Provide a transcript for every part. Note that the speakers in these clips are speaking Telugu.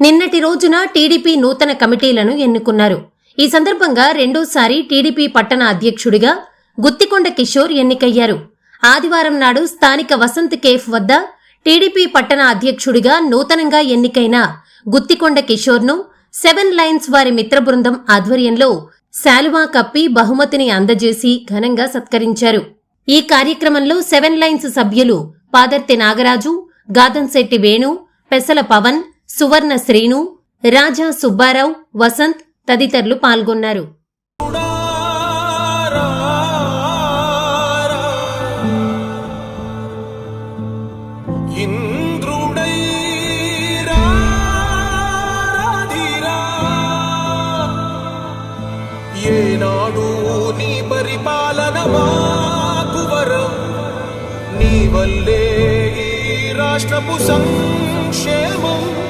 నిన్నటి రోజున టీడీపీ నూతన కమిటీలను ఎన్నుకున్నారు. ఈ సందర్భంగా రెండోసారి టీడీపీ పట్టణ అధ్యక్షుడిగా గుత్తికొండ కిషోర్ ఎన్నికయ్యారు. ఆదివారం నాడు స్థానిక వసంత్ కేఫ్ వద్ద టీడీపీ పట్టణ అధ్యక్షుడిగా నూతనంగా ఎన్నికైన గుత్తికొండ కిషోర్ను సెవెన్ లైన్స్ వారి మిత్ర బృందం ఆధ్వర్యంలో శాలువా కప్పి బహుమతిని అందజేసి ఘనంగా సత్కరించారు. ఈ కార్యక్రమంలో సెవెన్ లైన్స్ సభ్యులు పాదర్తి నాగరాజు గాదంశెట్టి వేణు పెసల పవన్ సువర్ణ శ్రీను రాజా సుబ్బారావు వసంత్ తదితరులు పాల్గొన్నారు. ఏనాడు నీ పరిపాలన మాకు వరం. నీ వల్లే రాష్ట్రపు సంక్షేమం.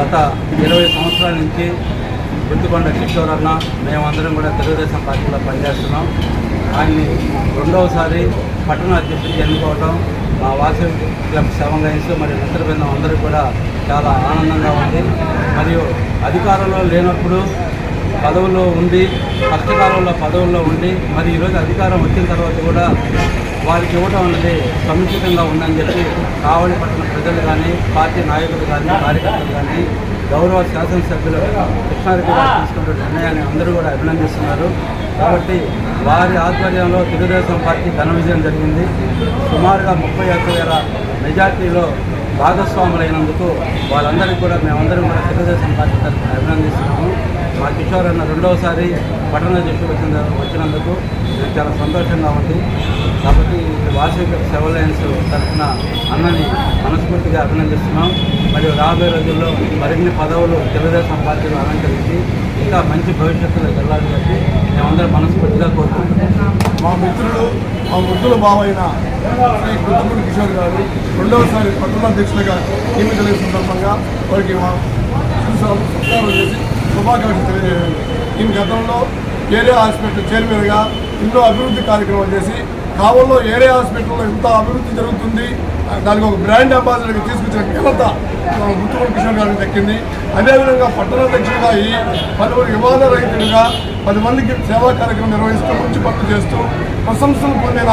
గత ఇరవై సంవత్సరాల నుంచి గుర్తుకొండ కిషోర్ అన్న మేమందరం కూడా తెలుగుదేశం పార్టీలో పనిచేస్తున్నాం. ఆయన్ని రెండవసారి పట్టణ అధ్యక్షుడికి ఎన్నుకోవడం మా వాసవి క్లబ్ సెవెన్ లైన్స్ మరియు మిత్ర బృందం అందరికీ కూడా చాలా ఆనందంగా ఉంది. మరియు అధికారంలో లేనప్పుడు పదవుల్లో ఉండి కష్టకాలంలో పదవుల్లో ఉండి మరి ఈరోజు అధికారం వచ్చిన తర్వాత కూడా వారికి ఇవ్వడం అనేది సముచితంగా ఉందని చెప్పి కావలిపట్టణ ప్రజలు కానీ పార్టీ నాయకులు కానీ కార్యకర్తలు కానీ గౌరవ శాసనసభ్యులు కృష్ణారెడ్డి గారు తీసుకున్న నిర్ణయాన్ని అందరూ కూడా అభినందిస్తున్నారు. కాబట్టి వారి ఆధ్వర్యంలో తెలుగుదేశం పార్టీ ఘన విజయం జరిగింది. సుమారుగా ముప్పై ఒక్క వేల మెజార్టీలో భాగస్వాములైనందుకు వాళ్ళందరికీ కూడా మేమందరం కూడా తెలుగుదేశం పార్టీ తరఫున అభినందిస్తున్నాము. మా కిషోర్ అన్న రెండవసారి పట్టణ దృష్టి వచ్చిన వచ్చినందుకు నాకు చాలా సంతోషంగా ఉంది. కాబట్టి వార్షిక సెవెన్ లైన్స్ తరఫున అన్నని మనస్ఫూర్తిగా అభినందిస్తున్నాం. మరియు రాబోయే రోజుల్లో మరిన్ని పదవులు తెలుగుదేశం పార్టీలో అలంకరించి ఇంకా మంచి భవిష్యత్తులో వెళ్ళాలని చెప్పి మేమందరం మనస్ఫూర్తిగా కోరుకుంటున్నాం. మా మిత్రుడు మా వృద్ధుల బావైన శ్రీ గుద్దమూడి కిషోర్ గారు రెండవసారి పట్టణాధ్యక్షులుగా ఎన్నికల సందర్భంగా వారికి మా సత్కారం చేసి శుభాకాంక్షలు తెలియజేయాలి. ఈయన గతంలో ఏరియా హాస్పిటల్ చైర్మన్గా ఎన్నో అభివృద్ధి కార్యక్రమాలు చేసి కావల్లో ఏరియా హాస్పిటల్లో ఎంత అభివృద్ధి జరుగుతుంది. దానికి ఒక బ్రాండ్ అంబాసిడర్గా తీసుకొచ్చిన ఘనత మా కిషోర్ గారికి దక్కింది. అదేవిధంగా పట్టణాధ్యక్షుడిగా ఈ పలువురు వివాద రహితులుగా పది మందికి సేవా కార్యక్రమం నిర్వహిస్తూ మంచి పనులు చేస్తూ ప్రశంసలు పొందిన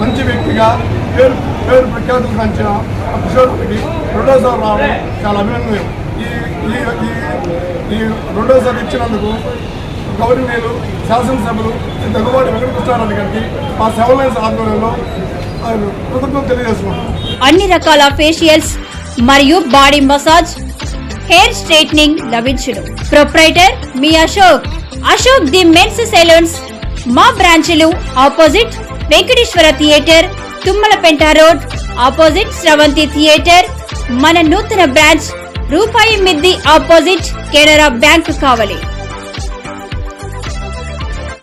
మంచి వ్యక్తిగా పేరు పేరు ప్రఖ్యాతులు పంచిన ఆ కిషోర్కి రెండోసారి రావడం చాలా అభినందనీయం. ఈ ఈ ఈ ఈ రెండోసారి ఇచ్చినందుకు గౌరవనీయులు శాసనసభ్యులు దగ్గుబాటు వెంకటకృష్ణారావు గారికి మా సెవెన్ ఆధ్వర్యంలో కృతజ్ఞతలు అన్ని రకాల ఫేషియల్స్ మరియు బాడీ మసాజ్ హెయిర్ స్ట్రైట్నింగ్ లభించును. Proprietor me Ashok. Ashok the men's salons మా బ్రాంచ్లు opposite Venkateswara theatre Tummalapenta road opposite Sravanthi theatre మన నూతన బ్రాంచ్ రూపాయి మిద్ది ఆపోజిట్ కెనరా బ్యాంక్ కావలి.